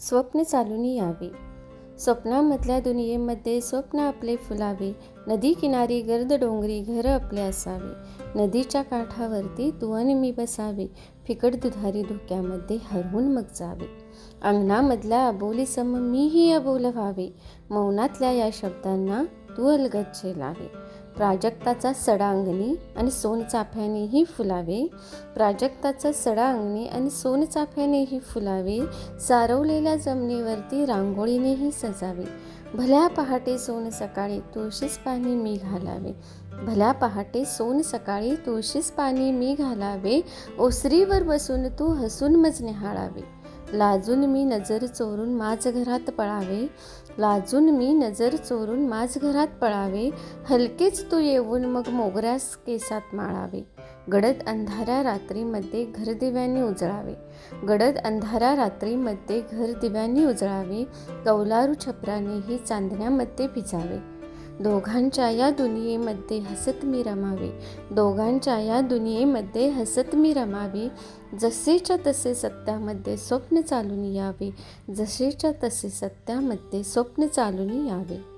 स्वप्न चालून यावे. स्वप्नामधल्या दुनियेमध्ये स्वप्न आपले फुलावे. नदी किनारी गर्द डोंगरी घर आपले असावे. नदीच्या काठावरती तू आणि मी बसावे. फिकट दुधारी धुक्यामध्ये हरवून मग जावे. अंगणामधल्या अबोलीसम मीही अबोल व्हावे. मौनातल्या या शब्दांना तू अलगद लावे प्राजक्ताचा सडा अंगणी आणि सोनचाफ्यानेही फुलावे. प्राजक्ताचा सडा अंगणी आणि सोनचाफ्यानेही फुलावे. सारवलेल्या जमिनीवरती रांगोळीनेही सजावे. भल्या पहाटे सोन सकाळी तुळशीस पाणी मी घालावे. भल्या पहाटे सोन सकाळी तुळशीस पाणी मी घालावे. ओसरीवर बसून तू हसून मज निहाळावे. लाजून मी नजर चोरून माझ घरात पळावे. लाजून मी नजर चोरून माझ घरात पळावे. हलकेच तू येऊन मग मोगऱ्यास केसात माळावे. गडद अंधारा रात्रीमध्ये घर दिव्यांनी उजळावे. गडद अंधारा रात्रीमध्ये घर दिव्यांनी उजळावे. कौलारू छपरानेही चांदण्यामध्ये भिजावे. दोघांच्या या दुनियेमध्ये हसत मी रमावे. दोघांच्या या दुनियेमध्ये हसत मी रमावे. जसेच्या तसे सत्यामध्ये स्वप्न चालून यावे. जसेच्या तसे सत्यामध्ये स्वप्न चालून यावे.